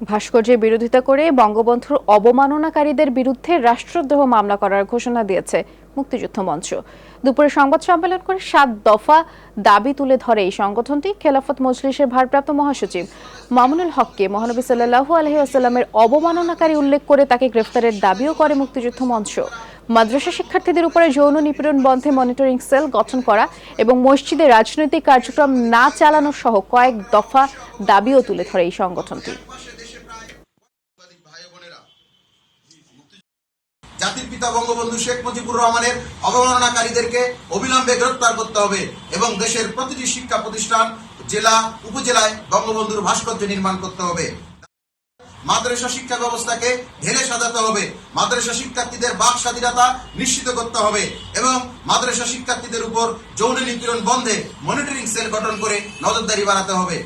ভাস্কর্যের বিরোধিতা করে বঙ্গবন্ধুর অবমাননাকারীদের বিরুদ্ধে রাষ্ট্রদ্রোহ মামলা করার ঘোষণা দিয়েছে মুক্তিযুদ্ধ মঞ্চ। দুপুরে সংবাদ সম্মেলন করে সাত দফা দাবি তুলে ধরে এই সংগঠনটি, খেলাফত মজলিসের ভারপ্রাপ্ত মহাসচিব মামুনুল হককে। মহানবী সাল্লাহু আলহিহাস্লামের অবমাননাকারী উল্লেখ করে তাকে গ্রেফতারের দাবিও করে মুক্তিযুদ্ধ মঞ্চ। মাদ্রাসা শিক্ষার্থীদের উপরে যৌন নিপীড়ন বন্ধে মনিটরিং সেল গঠন করা এবং মসজিদে রাজনৈতিক কার্যক্রম না চালানো সহ কয়েক দফা দাবিও তুলে ধরে এই সংগঠনটি। জাতির পিতা বঙ্গবন্ধু শেখ মুজিবুর রহমানের অবমাননাকারীদেরকে অবিলম্বে গ্রেপ্তার করতে হবে এবং দেশের প্রতিটি শিক্ষা প্রতিষ্ঠান জেলা, উপজেলায় বঙ্গবন্ধুর ভাস্কর্য নির্মাণ করতে হবে। মাদ্রাসা শিক্ষা ব্যবস্থাকে ঢেলে সাজাতে হবে। মাদ্রাসা শিক্ষার্থীদের বাক স্বাধীনতা নিশ্চিত করতে হবে এবং মাদ্রাসা শিক্ষার্থীদের উপর যৌন নিপীড়ন বন্ধে মনিটরিং সেল গঠন করে নজরদারি বাড়াতে হবে।